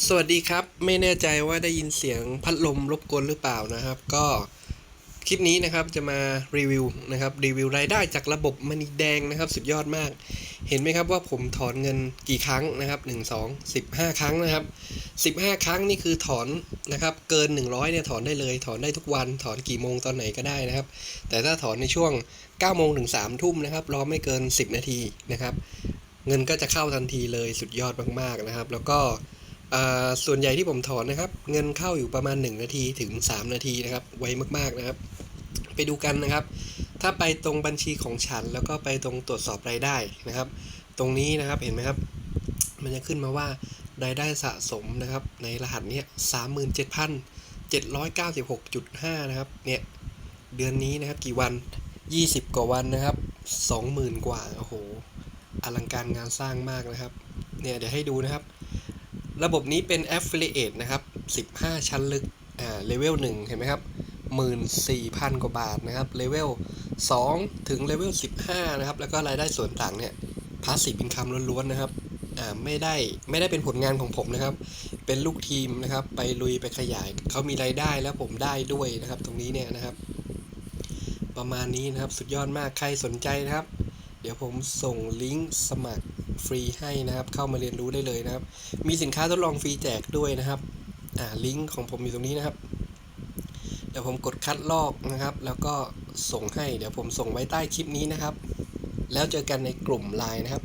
สวัสดีครับ ไม่แน่ใจว่าได้ยินเสียงพัดลมรบกวนหรือเปล่านะครับ ก็คลิปนี้นะครับจะมารีวิวนะครับรีวิวรายได้จากระบบมณีแดงนะครับ สุดยอดมาก เห็นไหมครับว่าผมถอนเงินกี่ครั้งนะครับ 1 2 15 ครั้งนะครับ 15 ครั้งนี่คือถอนนะครับเกิน 100เนี่ยถอนได้เลย ถอนได้ทุกวันถอนกี่โมงตอนไหนก็ได้นะครับ แต่ถ้าถอนในช่วง9โมงถึง3ทุ่มนะครับรอไม่เกิน 10 นาทีนะครับ เงินก็จะเข้าทันทีเลยสุดยอดมากๆนะครับ แล้วก็ ส่วนใหญ่ที่ผมถอนนะครับ เงินเข้าอยู่ประมาณ 1 นาทีถึง 3 นาทีนะครับ ไวมากๆนะครับ ไปดูกันนะครับ ถ้าไปตรงบัญชีของฉัน แล้วก็ไปตรงตรวจสอบรายได้นะครับ ตรงนี้นะครับเห็นไหมครับ มันจะขึ้นมาว่ารายได้สะสมนะครับ ในรหัสเนี้ยสามหมื่นเจ็ดพันเจ็ดร้อยเก้าสิบหกจุดห้านะครับเนี่ยเดือนนี้นะครับกี่วันยี่สิบกว่าวันนะครับสองหมื่นกว่าโอ้โหอลังการงานสร้างมากนะครับเนี่ยเดี๋ยวให้ดูนะครับ ระบบนี้เป็น Affiliate นะครับ 15 ชั้นลึก อ่า เลเวล1เห็นไหมครับ 14,000 กว่าบาทนะครับ เลเวล2ถึงเลเวล15 นะครับ แล้วก็รายได้ส่วนต่างเนี่ย พาสซีฟอินคัมล้วนๆนะครับ อ่า ไม่ได้ ไม่ได้เป็นผลงานของผมนะครับ เป็นลูกทีมนะครับ ไปลุยไปขยาย เขามีรายได้แล้วผมได้ด้วยนะครับ ตรงนี้เนี่ยนะครับ ประมาณนี้นะครับ สุดยอดมาก ใครสนใจนะครับ เดี๋ยวผมส่งลิงก์สมัคร ฟรีให้นะครับ เข้ามาเรียนรู้ได้เลยนะครับ มีสินค้าทดลองฟรีแจกด้วยนะครับอ่าลิงก์ของผมอยู่ตรงนี้นะครับ เดี๋ยวผมกดคัดลอกนะครับ แล้วก็ส่งให้เดี๋ยวผมส่งไว้ใต้คลิปนี้นะครับ แล้วเจอกันในกลุ่มไลน์นะครับ